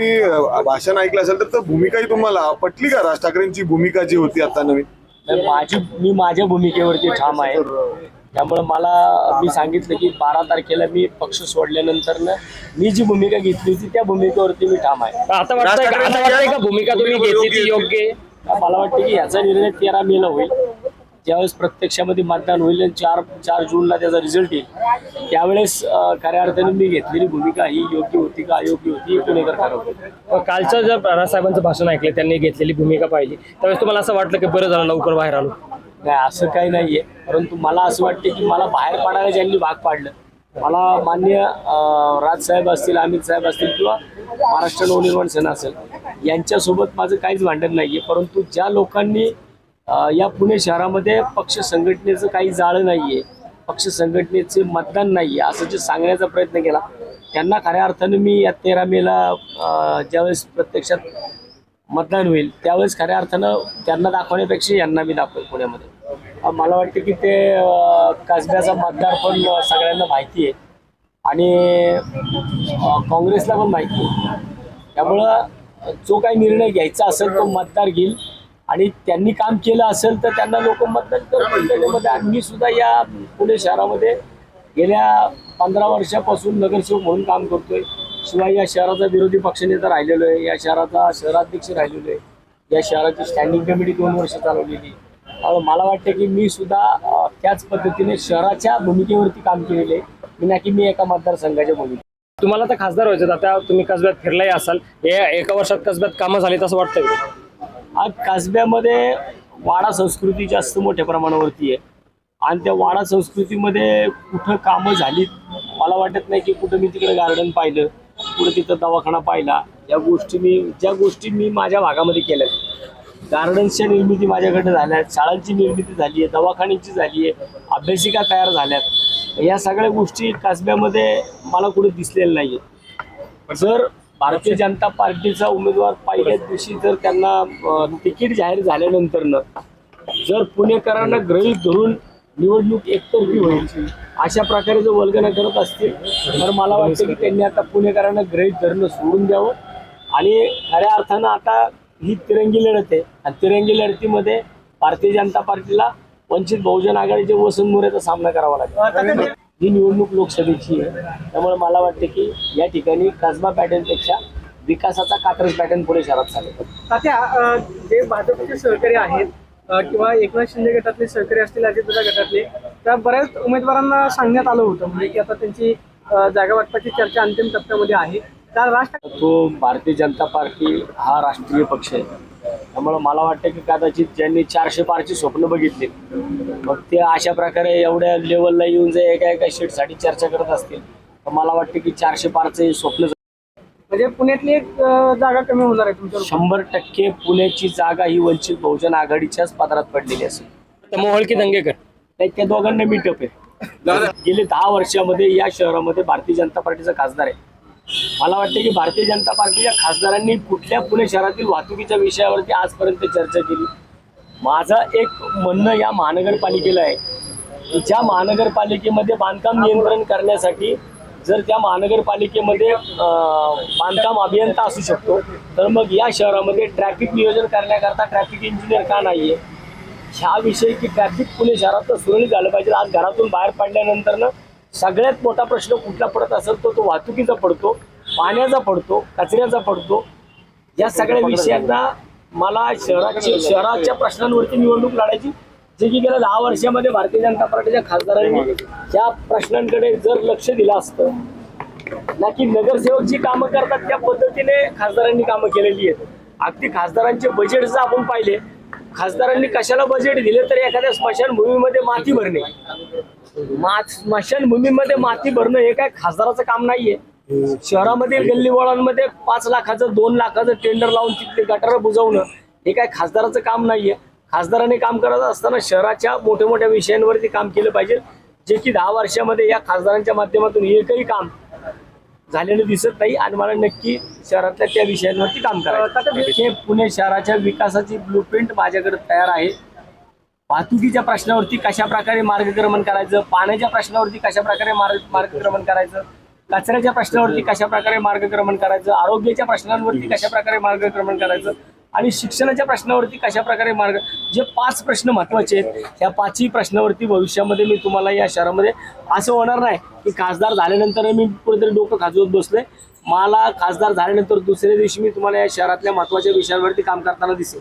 तुम्ही भाषण ऐकलं असेल तर तर भूमिकाही तुम्हाला पटली का? राज ठाकरेंची भूमिका जी होती आता नवीन. माझी मी माझ्या भूमिकेवरती ठाम आहे. त्यामुळे मला मी सांगितलं की बारा तारखेला मी पक्ष सोडल्यानंतर ना मी जी भूमिका घेतली होती त्या भूमिकेवरती मी ठाम आहे. आता वाटतंय का? आता वाटतंय का भूमिका तुम्ही घेतली ती योग्य? मला वाटतं की याचा निर्णय तेरा मेला होईल. ज्यावेळेस प्रत्यक्षामध्ये मतदान होईल आणि चार चार जूनला त्याचा रिझल्ट येईल त्यावेळेस खऱ्या अर्थाने मी घेतलेली भूमिका ही योग्य होती का अयोग्य होती हे पुणेकर ठरवतील मग कालचं जर राजसाहेबांचं भाषण ऐकलं त्यांनी घेतलेली भूमिका पाहिली. त्यावेळेस तुम्हाला असं वाटलं की बरं झालं लवकर बाहेर आलो? नाही असं काही नाहीये. परंतु मला असं वाटतं की मला बाहेर पडायला ज्यांनी भाग पाडलं मला मान्य राजसाहेब असतील अमित साहेब असतील किंवा महाराष्ट्र नवनिर्माण सेना असेल यांच्यासोबत माझं काहीच भांडण नाहीये. परंतु ज्या लोकांनी या पुणे शहरामध्ये पक्ष संघटनेचं काही जाळं नाहीये. पक्ष संघटनेचे मतदान नाहीये असं जे सांगण्याचा प्रयत्न केला. त्यांना खऱ्या अर्थानं मी या तेरा मेला ज्यावेळेस प्रत्यक्षात मतदान होईल त्यावेळेस खऱ्या अर्थानं त्यांना दाखवण्यापेक्षा यांना मी दाखवेल पुण्यामध्ये. मला वाटतं की ते कसब्याचा मतदार पण सगळ्यांना माहिती आहे. आणि काँग्रेसला पण माहिती आहे. त्यामुळं जो काही निर्णय घ्यायचा असेल तो मतदार घेईल. आणि त्यांनी काम केलं असेल तर त्यांना लोक मतदान करतील त्याच्यामध्ये मी सुद्धा या पुणे शहरामध्ये गेल्या पंधरा वर्षापासून नगरसेवक म्हणून काम करतोय. शिवाय या शहराचा विरोधी पक्षनेता राहिलेलो आहे या शहराचा शहराध्यक्ष राहिलेलो आहे. या शहराची स्टँडिंग कमिटी दोन वर्ष चालवलेली मला वाटतं की मी सुद्धा त्याच पद्धतीने शहराच्या भूमिकेवरती काम केलेले आहे. ना की मी एका मतदारसंघाच्या भूमिकेत. तुम्हाला तर खासदार व्हायचं आता तुम्ही कसब्यात फिरलाही असाल. हे एका वर्षात कसब्यात कामं झाली असं वाटतंय? आज कसब्यामध्ये वाडा संस्कृती जास्त मोठ्या प्रमाणावरती आहे. आणि त्या वाडा संस्कृतीमध्ये कुठं कामं झालीत मला वाटत नाही की कुठं मी तिकडे गार्डन पाहिलं कुठं तिथं दवाखाना पाहिला. या गोष्टी मी ज्या गोष्टी मी माझ्या भागामध्ये केल्या गार्डन्सच्या निर्मिती माझ्याकडे झाल्या शाळांची निर्मिती झाली आहे दवाखान्याची झाली आहे अभ्यासिका तयार झाल्यात. या सगळ्या गोष्टी कसब्यामध्ये मला कुठे दिसलेल्या नाही आहेत जर भारतीय जनता पार्टीचा उमेदवार पहिल्याच दिवशी जर त्यांना तिकीट जाहीर झाल्यानंतरनं जर पुणेकरांना गृहीत धरून निवडणूक एकतर्फी होईल अशा प्रकारे जर वल्गना करत असतील तर मला वाटतं की त्यांनी आता पुणेकरांना गृहीत धरणं सोडून द्यावं. आणि खऱ्या अर्थानं आता ही तिरंगी लढत आहे. आणि तिरंगी लढतीमध्ये भारतीय जनता पार्टीला वंचित बहुजन आघाडीचे वसंत मोरेचा सामना करावा लागेल. ही निवडणूक लोकसभेची आहे. त्यामुळे मला वाटते की या ठिकाणी कसबा पॅटर्नपेक्षा विकासाचा कात्रज पॅटर्न पुणे शहरात चालेल. अ, जे भाजपचे सहकारी आहेत किंवा एकनाथ शिंदे गटातले सहकारी असतील अजितदादा गटातले त्या बऱ्याच उमेदवारांना सांगण्यात आलं होतं. म्हणजे की आता त्यांची जागा वाटपाची चर्चा अंतिम टप्प्यामध्ये आहे. त्या ठाकरे तो भारतीय जनता पार्टी हा राष्ट्रीय पक्ष आहे. त्यामुळं मला वाटतं की कदाचित ज्यांनी चारशे पारची स्वप्न बघितली मग ते अशा प्रकारे एवढ्या लेवलला येऊन जर एका एका शीटसाठी चर्चा करत असतील तर मला वाटतं की चारशे पारचे स्वप्न म्हणजे पुण्यातली एक अ, जागा कमी होणार आहे तुमच्या शंभर टक्के पुण्याची जागा ही वंचित बहुजन आघाडीच्याच पदरात पडलेली असेल. तर मोहोळ की दंगेकर? नाही त्या दोघांना मीटअप आहे. गेले दहा वर्षामध्ये या शहरामध्ये भारतीय जनता पार्टीचा खासदार आहे. मला वाटतं की भारतीय जनता पार्टीच्या खासदारांनी कुठल्या पुणे शहरातील वाहतुकीच्या विषयावरती आजपर्यंत चर्चा केली? माझं एक म्हणणं या महानगरपालिकेला आहे की ज्या महानगरपालिकेमध्ये बांधकाम नियंत्रण करण्यासाठी जर त्या महानगरपालिकेमध्ये बांधकाम अभियंता असू शकतो तर मग या शहरामध्ये ट्रॅफिक नियोजन करण्याकरता ट्रॅफिक इंजिनियर का नाही आहे ह्या विषयी की ट्रॅफिक पुणे शहरात सुरळीत झालं पाहिजे आज घरातून बाहेर पडल्यानंतर ना सगळ्यात मोठा प्रश्न कुठला पडत असेल तो तो वाहतुकीचा पडतो पाण्याचा पडतो कचऱ्याचा पडतो. या सगळ्या विषयांना मला शहराची शहराच्या प्रश्नांवरती निवडणूक लढायची जे की गेल्या दहा वर्षामध्ये भारतीय जनता पार्टीच्या खासदारांनी या प्रश्नांकडे जर लक्ष दिलं असतं ना की नगरसेवक जी कामं करतात त्या पद्धतीने खासदारांनी कामं केलेली आहेत. अगदी खासदारांचे बजेट जर आपण पाहिले खासदारांनी कशाला बजेट दिले तर एखाद्या स्मशानभूमीमध्ये माती भरणे? मा स्मशानभूमीमध्ये माती भरणं हे काय खासदाराचं काम नाहीये. शहरामधील गल्लीवळांमध्ये पाच लाखाचं दोन लाखाचं टेंडर लावून तिथले गटार बुजवणं हे काय खासदाराचं काम नाहीये. खासदाराने काम करत असताना शहराच्या मोठ्या मोठ्या विषयांवरती काम केलं पाहिजे. जे की दहा वर्षामध्ये या खासदारांच्या माध्यमातून एकही काम झालेलं दिसत नाही. आणि मला नक्की शहरातल्या त्या विषयांवरती काम करायचं हे पुणे शहराच्या विकासाची ब्लूप्रिंट माझ्याकडे तयार आहे. वाहतुकीच्या प्रश्नावरती कशा प्रकारे मार्गक्रमण करायचं पाण्याच्या प्रश्नावरती कशा प्रकारे मार्ग मार्गक्रमण करायचं कचऱ्याच्या प्रश्नावरती कशा प्रकारे मार्गक्रमण करायचं आरोग्याच्या प्रश्नांवरती कशा प्रकारे मार्गक्रमण करायचं आणि शिक्षणाच्या प्रश्नावरती कशा प्रकारे मार्ग जे पाच प्रश्न महत्त्वाचे आहेत ह्या पाचही प्रश्नावरती भविष्यामध्ये मी तुम्हाला या शहरामध्ये असं होणार नाही की खासदार झाल्यानंतर मी कुठेतरी डोकं खाजवत बसले मला खासदार झाल्यानंतर दुसऱ्या दिवशी मी तुम्हाला या शहरातल्या महत्त्वाच्या विषयांवरती काम करताना दिसेल.